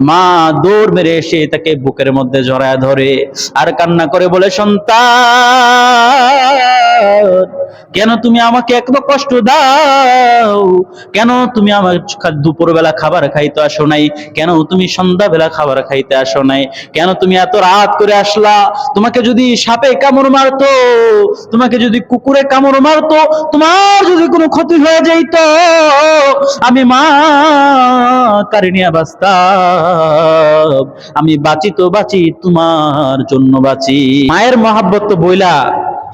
মা দৌড় মেরে এসে তাকে বুকের মধ্যে জড়ায় ধরে আর কান্না করে বলে সন্তান কেন তুমি আমাকে এত কষ্ট দাও? কেন তুমি আমার দুপুরবেলা খাবার খাইতে আসো নাই? কেন তুমি সন্ধ্যাবেলা খাবার খাইতে আসো নাই? কেন তুমি এত রাত করে আসলা? তোমাকে যদি সাপে কামড় মারতো, তোমাকে যদি কুকুরে কামড় মারতো, তোমার যদি কোনো ক্ষতি হয়ে যাইত, আমি মা কারিনিয়া বাস্তাব আমি বাঁচি তো বাঁচি, তোমার জন্য বাঁচি। মায়ের মহাব্বত তো বইলা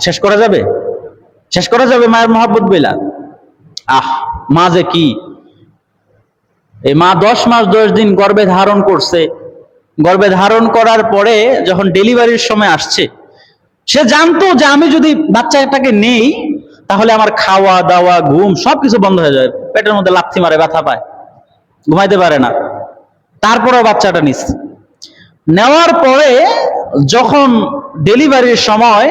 শেষ করা যাবে? শেষ করা যাবে মায়ের মহাব্বত বইলা? আহ, মা যে কি? এই মা দশ মাস দশ দিন গর্ভে ধারণ করছে। গর্ভে ধারণ করার পরে যখন ডেলিভারির সময় আসছে, সে জানতো যে আমি যদি বাচ্চাটাকে নেই, তাহলে আমার খাওয়া, দাওয়া, ঘুম সবকিছু বন্ধ হয়ে যাবে। পেটের মধ্যে লাথি মারে, ব্যথা পায়। ঘুমাইতে পারে না। তারপরেও বাচ্চাটা নিস নেওয়ার পরে যখন ডেলিভারির সময়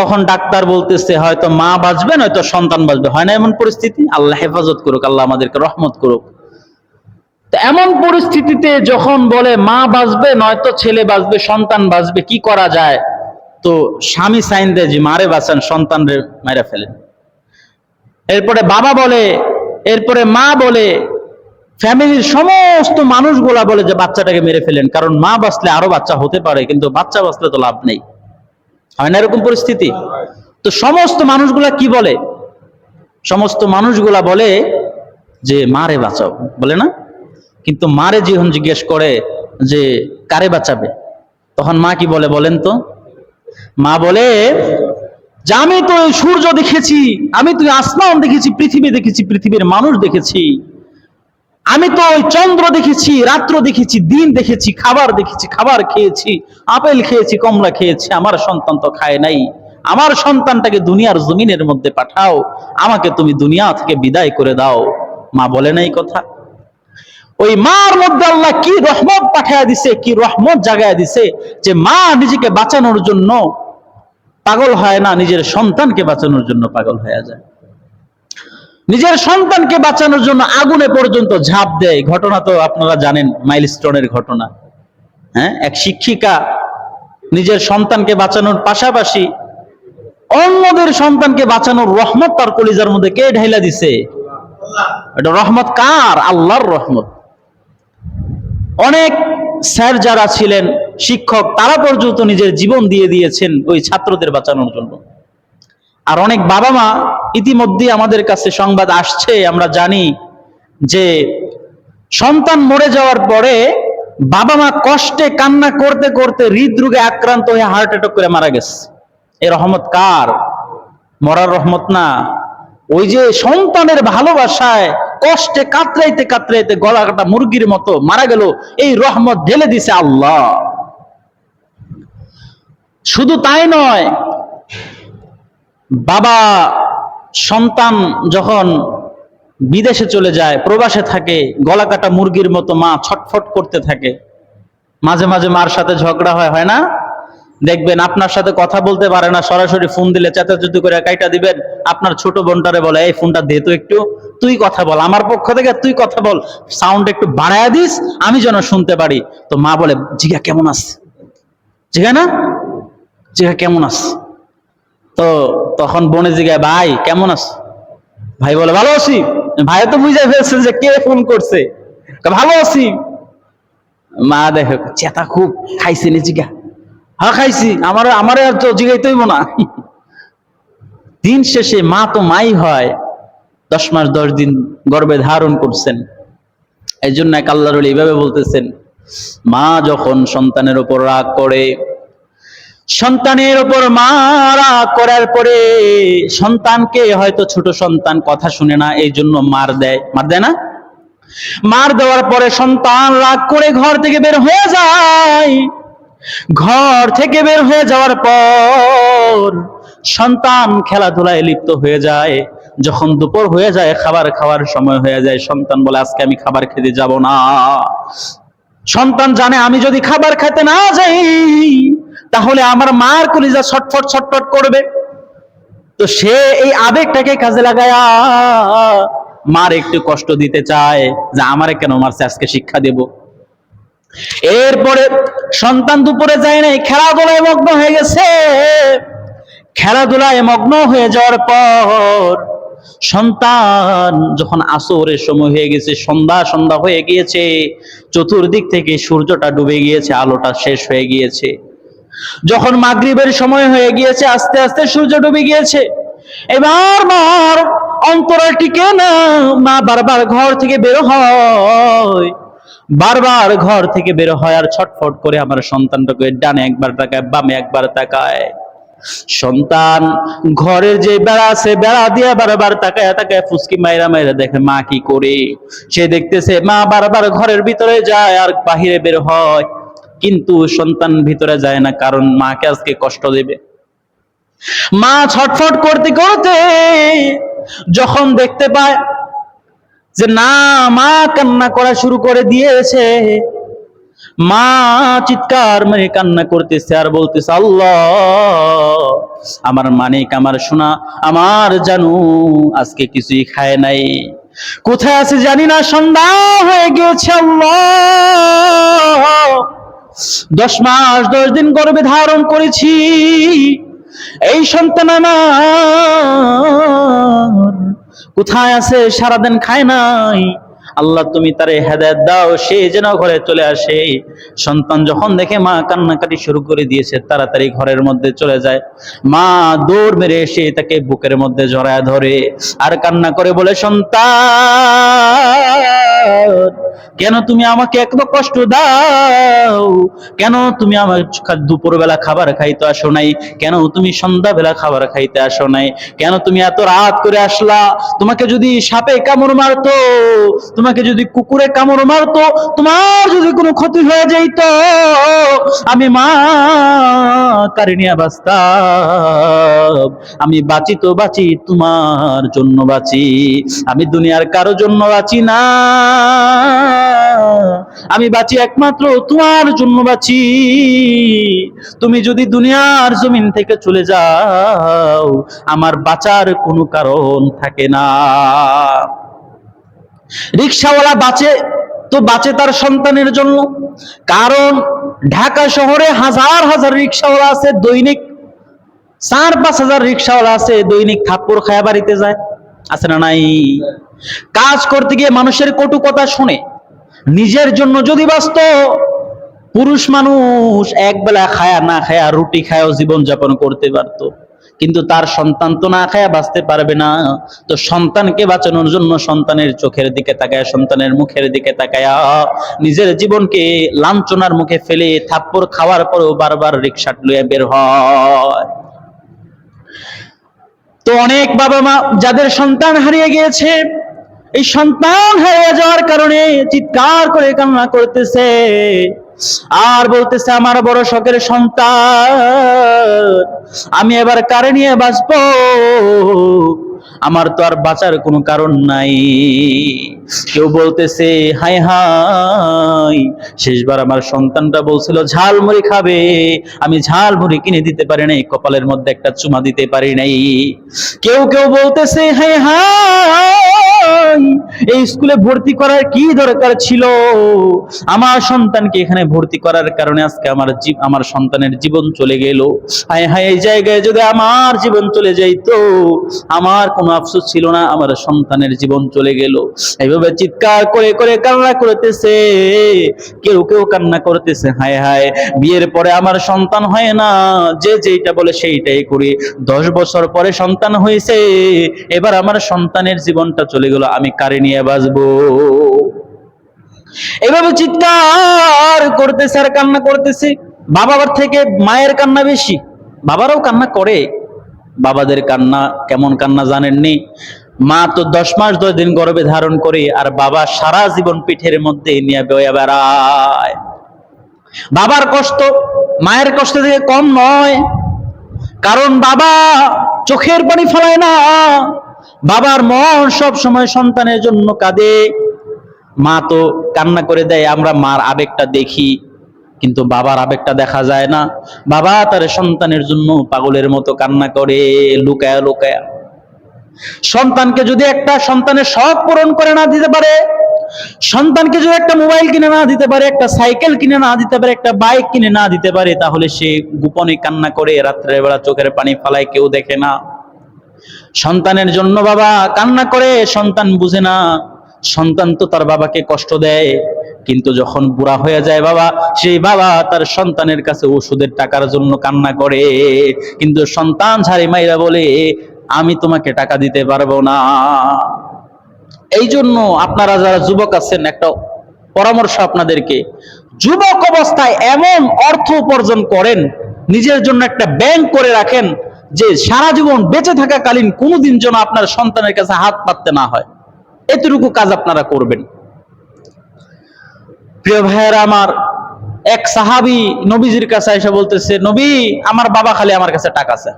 তখন ডাক্তার বলতেছে, হয়তো মা বাঁচবে, নয়তো সন্তান বাঁচবে। হয় না এমন পরিস্থিতি? আল্লাহ হেফাজত করুক, আল্লাহ আমাদেরকে রহমত করুক। এমন পরিস্থিতিতে যখন বলে মা বাঁচবে, নয়তো ছেলে বাঁচবে, সন্তান বাঁচবে, কি করা যায়? তো স্বামী সাইন দেয় যে, মারে বাঁচান, সন্তান মেরে ফেলেন। এরপরে বাবা বলে, এরপরে মা বলে, ফ্যামিলির সমস্ত মানুষগুলা বলে যে, বাচ্চাটাকে মেরে ফেলেন। কারণ মা বাঁচলে আরও বাচ্চা হতে পারে, কিন্তু বাচ্চা বাঁচলে তো লাভ নেই। হয় না এরকম পরিস্থিতি? তো সমস্ত মানুষগুলা কি বলে? সমস্ত মানুষগুলা বলে যে, মারে বাঁচাও। বলে না? কিন্তু মারে যখন জিজ্ঞেস করে যে, কারে বাঁচাবে? তখন মা কি বলে বলেন তো? মা বলে, যে, আমি তো সূর্য দেখেছি, আমি তো আসমান দেখেছি, পৃথিবী দেখেছি, পৃথিবীর মানুষ দেখেছি। আমি তো ওই চন্দ্র দেখেছি, রাত্র দেখেছি, দিন দেখেছি, খাবার দেখেছি, খাবার খেয়েছি, আপেল খেয়েছি, কমলা খেয়েছি, আমার সন্তান তো খায় নাই। আমার সন্তানটাকে দুনিয়ার জমিনের মধ্যে পাঠাও, আমাকে তুমি দুনিয়া থেকে বিদায় করে দাও। মা বলে নাই কথা। ওই মার মধ্যে আল্লাহ কি রহমত পাঠায় দিছে, কি রহমত জাগায় দিছে, যে মা নিজেকে বাঁচানোর জন্য পাগল হয় না, নিজের সন্তানকে বাঁচানোর জন্য পাগল হয়ে যায়। নিজের সন্তানকে বাঁচানোর জন্য আগুনে পর্যন্ত ঝাঁপ দেয়। ঘটনা তো আপনারা জানেন, মাইলস্টোনের ঘটনা। হ্যাঁ? এক শিক্ষিকা নিজের সন্তানকে বাঁচানোর পাশাপাশি অন্যদের সন্তানকে বাঁচানোর রহমত তার কলিজার মধ্যে কে ঢাইলা দিছে? এটা রহমত কার? আল্লাহর রহমত। অনেক স্যার যারা ছিলেন, শিক্ষক, তারা পর্যন্ত নিজের জীবন দিয়ে দিয়েছেন ওই ছাত্রদের বাঁচানোর জন্য। আর অনেক বাবা মা ইতিমধ্যে আমাদের কাছে সংবাদ আসছে, আমরা জানি যে সন্তান মরে যাওয়ার পরে বাবা মা কষ্টে কান্না করতে করতে হৃদরোগে আক্রান্ত হয়ে হার্ট অ্যাটাক করে মারা গেছে। এই রহমত কার? মরার রহমত না। ওই যে সন্তানের ভালোবাসায় কষ্টে কাতরাইতে কাতরাইতে গলা কাটা মুরগির মতো মারা গেল, এই রহমত ঢেলে দিছে আল্লাহ। শুধু তাই নয়, বাবা সন্তান যখন বিদেশে চলে যায়, প্রবাসে থাকে, গলা কাটা মুরগির মতো মা ছটফট করতে থাকে, মাঝে মাঝে মার সাথে ঝগড়া হয় হয় না? দেখবেন আপনার সাথে কথা বলতে পারে না, সরাসরি ফোন দিলে চেঁচাচুতি করে কাইটা দিবেন। আপনার ছোট বোনটারে বলে, এই ফোনটা দে তো একটু, তুই কথা বল, আমার পক্ষ থেকে তুই কথা বল সাউন্ড একটু বাড়ায়া দিস, আমি যেন শুনতে পারি। তো মা বলে, জিগা কেমন আছে? জিগা না? জিগা কেমন আছে? তো তখন বনে জিগায়, ভাই, কেমন আছো? ভাই বলে, ভালো আছি। ভাই তো বুঝে ফেলছে যে কে ফোন করছে। ভালো আছি। মা দেখো, চেতা খুব, খাইছে নি জিগা। হ্যাঁ খাইছি, আমার আমার আর তো জিগাইতেই না। দিন শেষে মা তো মাই হয়, দশ মাস, দশ দিন গর্ভে ধারণ করছেন। এই জন্য এক আল্লাহর এইভাবে বলতেছেন, মা যখন সন্তানের উপর রাগ করে সন্তানের উপর মারা করার পরে সন্তানকে হয়তো ছোট সন্তান কথা শুনে না, এই জন্য মার দেয়। মার দেয় না? মার দেওয়ার পরে সন্তান রাগ করে ঘর থেকে বের হয়ে যায়। ঘর থেকে বের হয়ে যাওয়ার পর সন্তান খেলাধুলায় লিপ্ত হয়ে যায়। যখন দুপুর হয়ে যায়, খাবার খাওয়ার সময় হয়ে যায়, সন্তান বলে, আজকে আমি খাবার খেতে যাব না। সন্তান জানে, আমি যদি খাবার খেতে না যাই তাহলে আমার মার কলিজা ছটফট ছটফট করবে। তো সে এই আবেগটাকে কাজে লাগায়া মার একটু কষ্ট দিতে চায়, যে আমারে কেন মারছে, আজকে শিক্ষা দেব। এরপরে সন্তান দুপুরে যায় নাই, খেলাধুলায় মগ্ন হয়ে গেছে। খেলাধুলায় মগ্ন হয়ে যাওয়ার পর সন্তান যখন আসরের সময় হয়ে গেছে, সন্ধ্যা সন্ধ্যা হয়ে গিয়েছে, চতুর্দিক থেকে সূর্যটা ডুবে গিয়েছে, আলোটা শেষ হয়ে গিয়েছে। যখন মাগরিবের সময় হয়ে গিয়েছে, আস্তে আস্তে সূর্য ডুবে গিয়েছে। এবার মার অন্তরাল টিকে না মা বারবার ঘর থেকে বের হয়। বারবার ঘর থেকে বের হয় আর ছটফট করে আমার সন্তানটাকে ডানে একবার তাকায়, বামে একবার তাকায়। সন্তান ঘরের যে বেড়া আছে, বেড়া দিয়ে বারবার তাকায় তাকায় ফুসকি মাইরা মাইরা দেখে, মা কি করে? সে দেখতেছে, মা বারবার ঘরের ভিতরে যায় আর বাহিরে বের হয়। কিন্তু সন্তান ভিতরে যায় না, কারণ মাকে আজকে কষ্ট দেবে। মা ছটফট করতে করতে যখন দেখতে পায় যে না, মা কান্না করা শুরু করে দিয়েছে, মা চিৎকার মেরে কান্না করতেছে আর বলতেছে, আল্লাহ, আমার মানিক, আমার সোনা, আমার জানু আজকে কিছুই খায় নাই। কোথায় আছে জানি না, সন্ধ্যা হয়ে গিয়েছে আল্লাহ। দশ মাস, দশ দিন গর্বে ধারণ করেছি। এই সন্তান আমার কোথায় আছে? সারাদিন খায় নাই। আল্লাহ তুমি তারে হেদায়ত দাও, সে যেন ঘরে চলে আসে। সন্তান যখন দেখে মা কান্নাকাটি শুরু করে দিয়েছে, তাড়াতাড়ি ঘরের মধ্যে চলে যায়। মা দৌড় মেরে এসে তাকে বুকের মধ্যে জড়ায় ধরে, আর কান্না করে বলে, সন্তান কেন তুমি আমাকে এত কষ্ট দাও? কেন তুমি আমার দুপুরবেলা খাবার খাইতে আসো নাই? কেন তুমি সন্ধ্যাবেলা খাবার খাইতে আসো নাই? কেন তুমি এত রাত করে আসলা? তোমাকে যদি সাপে কামড় মারতো, তোমাকে যদি কুকুরে কামড় মারতো, তোমার যদি কোনো ক্ষতি হয়ে যাইত, আমি মা কারিনিয়া বাস্তাব আমি বাঁচি তো বাঁচি, তোমার জন্য বাঁচি। আমি দুনিয়ার কারও জন্য বাঁচি না। আমি বাঁচি একমাত্র, তোমার জন্য বাঁচি। তুমি যদি দুনিয়ার জমিন থেকে চলে যাও, আমার বাঁচার কোনো কারণ থাকে না। রিক্সাওয়ালা বাঁচে, তো বাঁচে তার সন্তানের জন্য। কারণ ঢাকা শহরে হাজার হাজার রিক্সাওয়ালা আছে, দৈনিক চার, পাঁচ হাজার রিক্সাওয়ালা আছে, দৈনিক থাপ্পড় খায়া বাড়িতে যায়। আছে না নাই? কাজ করতে গিয়ে মানুষের কটু কথা শুনে নিজের জন্য যদি বাঁচত পুরুষ মানুষ এক বেলা খায়া না খায়া রুটি খায়াও জীবন যাপন করতে পারতো। কিন্তু তার সন্তান তো না খায়া বাঁচতে পারবে না। তো সন্তানকে বাঁচানোর জন্য সন্তানের চোখের দিকে তাকায়, সন্তানের মুখের দিকে তাকায়া, নিজের জীবনকে লাঞ্ছনার মুখে ফেলে থাপ্পড় খাওয়ার পরেও বারবার রিক্সা লুয়ে বের হয়। তো অনেক বাবা মা যাদের সন্তান হারিয়ে গিয়েছে এই সন্তান হারিয়ে যাওয়ার কারণে চিৎকার করে কান্না করতেছে। আর বলতেছে, আমার বড় শখের সন্তান, আমি এবার কারে নিয়ে বাঁচব? আমার তো আর বাঁচার কোনো কারণ নাই। কেউ বলতেছে হাই হাই শেষবার আমার সন্তানটা বলছিল, ঝালমুড়ি খাবে। আমি ঝালমুড়ি কিনে দিতে পারি নাই, কপালের মধ্যে একটা চুমা দিতে পারি নাই। কেউ কেউ বলতেছে হাই হাই এই স্কুলে ভর্তি করার কি দরকার ছিল? আমার সন্তানকে এখানে ভর্তি করার কারণে আজকে আমার আমার সন্তানের জীবন চলে গেল। হায় হায়, এই জায়গায় যদি আমার জীবন চলে যাইতো, আমার কোনো আফসোস ছিল না, আমার সন্তানের জীবন চলে গেল। এইভাবে চিৎকার করে করে কান্না করতেছে। কেউ কেউ কান্না করতেছে, হায় হায়। বিয়ের পরে আমার সন্তান হয় না, যে যেইটা বলে সেইটাই করি। দশ বছর পরে সন্তান হয়েছে, এবার আমার সন্তানের জীবনটা চলে গেল, আমি কারে নিয়ে বাঁচবো? এভাবে চিৎকার করতেছে আর কান্না করতেছে। বাবার থেকে মায়ের কান্না বেশি। বাবারাও কান্না করে। বাবাদের কান্না, কেমন কান্না জানেননি? মা তো দশ মাস দশ দিন গর্ভে ধারণ করে, আর বাবা সারা জীবন পিঠের মধ্যে নিয়ে বয়ে বেড়ায়। বাবার কষ্ট মায়ের কষ্ট থেকে কম নয়, কারণ বাবা চোখের পানি ফেলায় না। বাবার মন সব সময় সন্তানের জন্য কাঁদে। মা তো কান্না করে দেয়, আমরা মার আবেগটা দেখি, কিন্তু বাবার আবেগটা দেখা যায় না। বাবা তার সন্তানের জন্য পাগলের মতো কান্না করে, লুকায়া লুকায়া। সন্তানকে যদি একটা সন্তানের শখ পূরণ করে না দিতে পারে, সন্তানকে যদি একটা মোবাইল কিনে না দিতে পারে, একটা সাইকেল কিনে না দিতে পারে, একটা বাইক কিনে না দিতে পারে, তাহলে সে গোপনে কান্না করে রাত্রের বেলা চোখের পানি ফালায়, কেউ দেখে না। সন্তানের জন্য বাবা কান্না করে, সন্তান বুঝে না। সন্তান তো তার বাবাকে কষ্ট দেয়, কিন্তু যখন বুড়া হয়ে যায় বাবা, সেই বাবা তার সন্তানের কাছে ওষুধের টাকার জন্য কান্না করে। কিন্তু সন্তান ছাড়ি মাইরা বলে আমি তোমাকে টাকা দিতে পারব না। এই জন্য আপনারা যারা যুবক আছেন, একটা পরামর্শ আপনাদেরকে, যুবক অবস্থায় এমন অর্থ উপার্জন করেন, নিজের জন্য একটা ব্যাংক করে রাখেন, যে সারা জীবন বেঁচে থাকাকালীন কোনোদিন যেন আপনার সন্তানের কাছে হাত পাততে না হয়। এতটুকু কাজ আপনারা করবেন। প্রিয় ভাইয়েরা, আমার এক সাহাবি নবীজির কাছে এসে বলতেছে, নবী, আমার বাবা খালি আমার কাছে টাকা আছে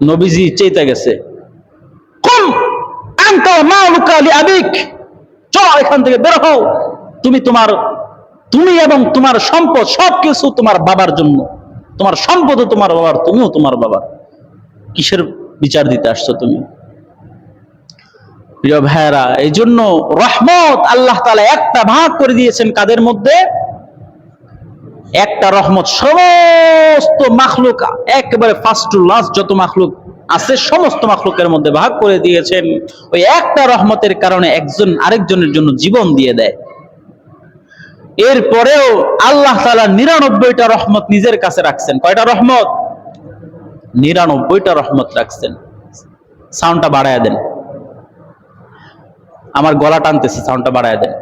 নবীজি চেতে গেছে। কুম আনতা মালুকা এখান থেকে বের হও। তুমি তোমার, তুমি এবং তোমার সম্পদ সবকিছু তোমার বাবার জন্য। তোমার সম্পদও তোমার বাবার, তুমিও তোমার বাবার। কিসের বিচার দিতে আসছো তুমি? প্রিয় ভাইয়েরা এই জন্য রহমত আল্লাহ তাআলা একটা ভাগ করে দিয়েছেন কাদের মধ্যে? একটা রহমত সমস্ত মাখলুক, একেবারে ফার্স্ট টু লাস্ট যত মাখলুক আছে, সমস্ত মাখলুকের মধ্যে ভাগ করে দিয়েছেন। ওই একটা রহমতের কারণে একজন আরেকজনের জন্য জীবন দিয়ে দেয়। এরপরেও আল্লাহ তালা নিরানব্বইটা রহমত নিজের কাছে রাখছেন। কয়টা রহমত? নিরানব্বইটা রহমত রাখছেন। সাউন্ডটা বাড়ায় দেন। আমার গলা টানতেছে সাউন্ডটা বাড়ায় দেন।